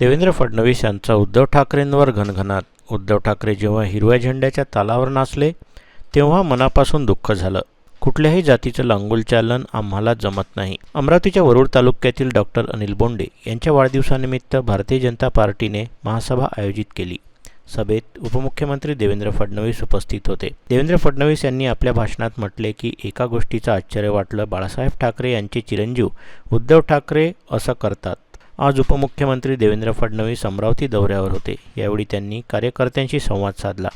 देवेंद्र फडणवीस यांचा उद्धव ठाकरेंवर घनघनात. उद्धव ठाकरे जेव्हा हिरव्या झेंड्याच्या तालावर नाचले तेव्हा मनापासून दुःख झालं. कुठल्याही जातीचं लांगुलचालन आम्हाला जमत नाही. अमरावतीच्या वरुड तालुक्यातील डॉक्टर अनिल बोंडे यांच्या वाढदिवसानिमित्त भारतीय जनता पार्टीने महासभा आयोजित केली. सभेत उपमुख्यमंत्री देवेंद्र फडणवीस उपस्थित होते. देवेंद्र फडणवीस यांनी आपल्या भाषणात म्हटले की एका गोष्टीचं आश्चर्य वाटलं बाळासाहेब ठाकरे यांचे चिरंजीव उद्धव ठाकरे असं करतात. आज उपमुख्यमंत्री देवेंद्र फडणवीस अमरावती दौऱ्यावर होते. यावेळी त्यांनी कार्यकर्त्यांशी संवाद साधला.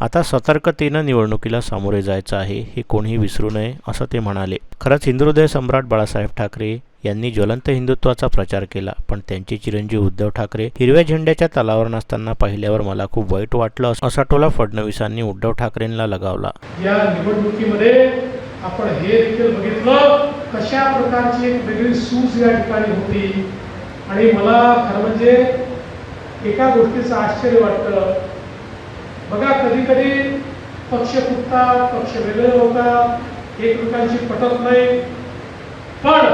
आता सतर्कतेनं निवडणुकीला सामोरे जायचं आहे हे कोणीही विसरू नये असं ते म्हणाले. खरंच हिंदुहृदय सम्राट बाळासाहेब ठाकरे यांनी ज्वलंत हिंदुत्वाचा प्रचार केला पण त्यांचे चिरंजीव उद्धव ठाकरे हिरव्या झेंड्याच्या तलावर नसताना पाहिल्यावर मला खूप वाईट वाटलं असा टोला फडणवीसांनी उद्धव ठाकरेंना लगावला. या निवडणुकीमध्ये आपण हे देखील बघितलं कशा प्रकारची एक वेगळी सूज या ठिकाणी होती आणि मला खरं म्हणजे एका गोष्टीचं आश्चर्य वाटतं. बघा कधी कधी पक्ष फुटतात पक्ष वेगळे होतात एकमेकांशी पटत नाही. पण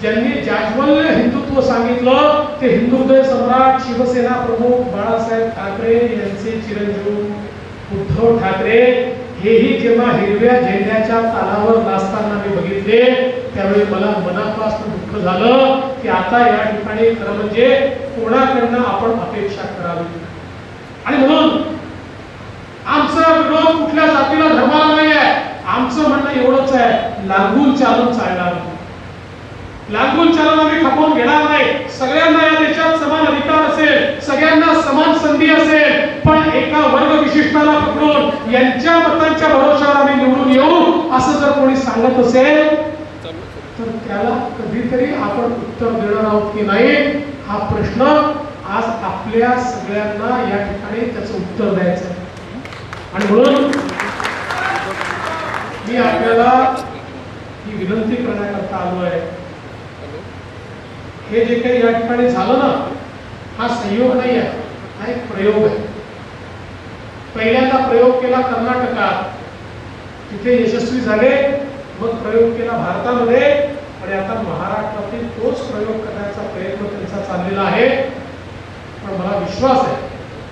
ज्यांनी जाज्वल्य हिंदुत्व सांगितलं ते हिंदुदय सम्राट शिवसेना प्रमुख बाळासाहेब ठाकरे यांचे चिरंजीव उद्धव ठाकरे हेही जेव्हा हिरव्या झेंड्याच्या तालावर नाचताना मी बघितले त्यावेळी मला मनापासून दुःख झालं की आता या ठिकाणी खरं म्हणजे कोणाकडनं आपण अपेक्षा करावी? आणि म्हणून आमचा विरोध कुठल्या जातीला धर्माला नाही आहे आमचं म्हणणं एवढंच आहे लागून चालून चालणार लागून चालून आम्ही खपवून घेणार नाही. सगळ्यांना या देशात समान अधिकार असेल सगळ्यांना समान संधी असेल पण एका वर्ग विशिष्टाला पकडून यांच्या मतांच्या भरोशावर आम्ही निवडून येऊ असं जर कोणी सांगत असेल तर त्याला कधीतरी आपण उत्तर देणार आहोत की नाही हा प्रश्न आज आपल्या सगळ्यांना या ठिकाणी त्याचं उत्तर द्यायचं आहे. आणि म्हणून मी आपल्याला ही विनंती करण्याकरता आलो आहे हे जे काही या ठिकाणी झालं ना हा संयोग नाही आहे हा एक प्रयोग आहे. पहिल्यांदा प्रयोग केला कर्नाटकात. तिथे यशस्वी झाले मग प्रयोग केला भारतामध्ये आणि आता महाराष्ट्रातील तोच प्रयोग करण्याचा प्रयत्न त्यांचा चाललेला आहे. पण मला विश्वास आहे